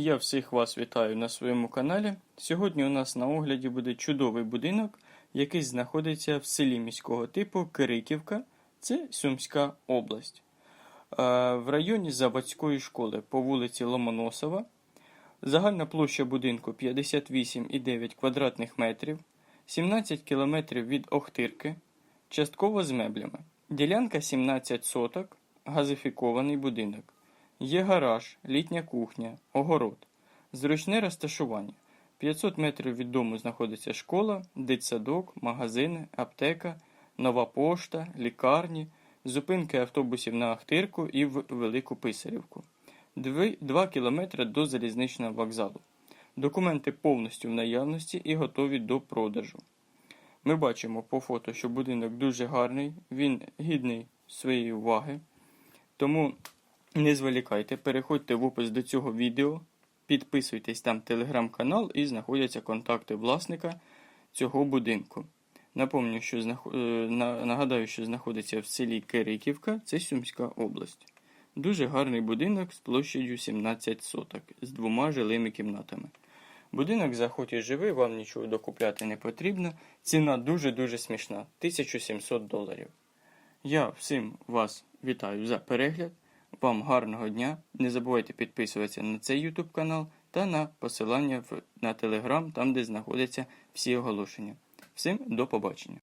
Я всіх вас вітаю на своєму каналі. Сьогодні у нас на огляді буде чудовий будинок, який знаходиться в селі міського типу Кириківка, це Сумська область. Е, В районі Заводської школи по вулиці Ломоносова. Загальна площа будинку 58,9 квадратних метрів, 17 кілометрів від Охтирки, частково з меблями. Ділянка 17 соток, газифікований будинок. Є гараж, літня кухня, огород. Зручне розташування. 500 метрів від дому знаходиться школа, дитсадок, магазини, аптека, нова пошта, лікарні, зупинки автобусів на Ахтирку і в Велику Писарівку. 2 кілометри до залізничного вокзалу. Документи повністю в наявності і готові до продажу. Ми бачимо по фото, що будинок дуже гарний, він гідний своєї уваги. Тому не зволікайте, переходьте в опис до цього відео, підписуйтесь там телеграм-канал і знаходяться контакти власника цього будинку. Напомню, що е, нагадаю, що знаходиться в селі Кириківка, це Сумська область. Дуже гарний будинок з площею 17 соток з двома жилими кімнатами. Будинок заходь і живи, вам нічого докупляти не потрібно. Ціна дуже-дуже смішна 1700 доларів. Я всім вас вітаю за перегляд. Вам гарного дня. Не забувайте підписуватися на цей YouTube канал та на посилання на Telegram, там де знаходяться всі оголошення. Всім до побачення.